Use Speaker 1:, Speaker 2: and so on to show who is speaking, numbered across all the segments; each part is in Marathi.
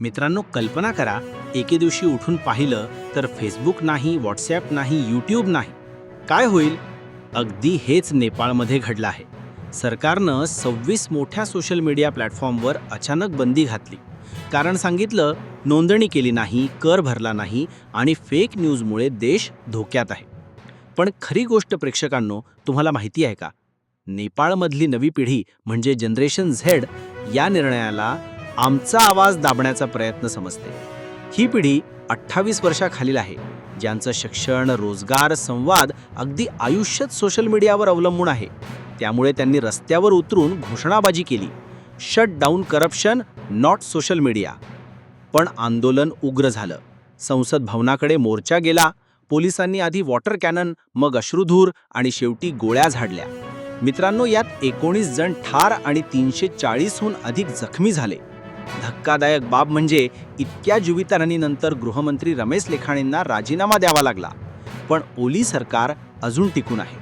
Speaker 1: मित्रांनो कल्पना करा एके दिवशी उठून पाहिलं तर फेसबुक नाही व्हॉट्सॲप नाही यूट्यूब नाही. काय होईल? अगदी हेच नेपाळमध्ये घडलं आहे. सरकारनं सव्वीस मोठ्या सोशल मीडिया प्लॅटफॉर्मवर अचानक बंदी घातली. कारण सांगितलं नोंदणी केली नाही कर भरला नाही आणि फेक न्यूजमुळे देश धोक्यात आहे. पण खरी गोष्ट प्रेक्षकांनो तुम्हाला माहिती आहे का? नेपाळमधली नवी पिढी म्हणजे जनरेशन झेड या निर्णयाला आमचा आवाज दाबण्याचा प्रयत्न समजते. ही पिढी अठ्ठावीस वर्षाखालील आहे ज्यांचं शिक्षण रोजगार संवाद अगदी आयुष्यच सोशल मीडियावर अवलंबून आहे. त्यामुळे त्यांनी रस्त्यावर उतरून घोषणाबाजी केली. Shut down corruption not social media पण आंदोलन उग्र झालं. संसद भवनाकडे मोर्चा गेला. पोलिसांनी आधी वॉटर कॅनन मग अश्रुधूर आणि शेवटी गोळ्या झाडल्या. मित्रांनो यात एकोणीस जण ठार आणि तीनशे चाळीसहून अधिक जखमी झाले. धक्कादायक बाब म्हणजे इतक्या जीवितहानीनंतर गृहमंत्री रमेश लेखाणींना राजीनामा द्यावा लागला. पण ओली सरकार अजून टिकून आहे.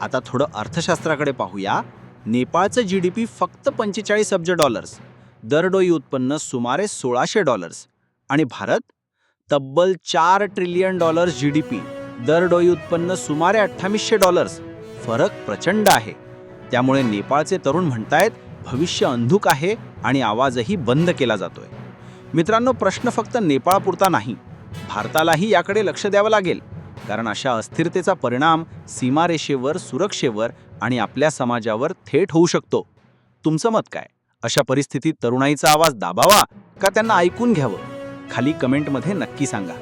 Speaker 1: आता थोडं अर्थशास्त्राकडे पाहूया. नेपाळचं जी डी पी फक्त पंचेचाळीस अब्ज डॉलर्स दरडोई उत्पन्न सुमारे सोळाशे डॉलर्स आणि भारत? तब्बल चार trillion dollars G D P दरडोई उत्पन्न सुमारे अठ्ठावीसशे डॉलर्स फरक प्रचंड आहे. त्यामुळे नेपाळचे तरुण म्हणतायत भविष्य अंधुक आहे आणि आवाजही बंद केला जातोय. मित्रांनो प्रश्न फक्त नेपाळपुरता नाही. भारतालाही याकडे लक्ष द्यावं लागेल. कारण अशा अस्थिरतेचा परिणाम सीमारेषेवर सुरक्षेवर आणि आपल्या समाजावर थेट होऊ शकतो. तुमचं मत काय? अशा परिस्थितीत तरुणाईचा आवाज दाबावा का त्यांना ऐकून घ्यावं? खाली कमेंटमध्ये नक्की सांगा.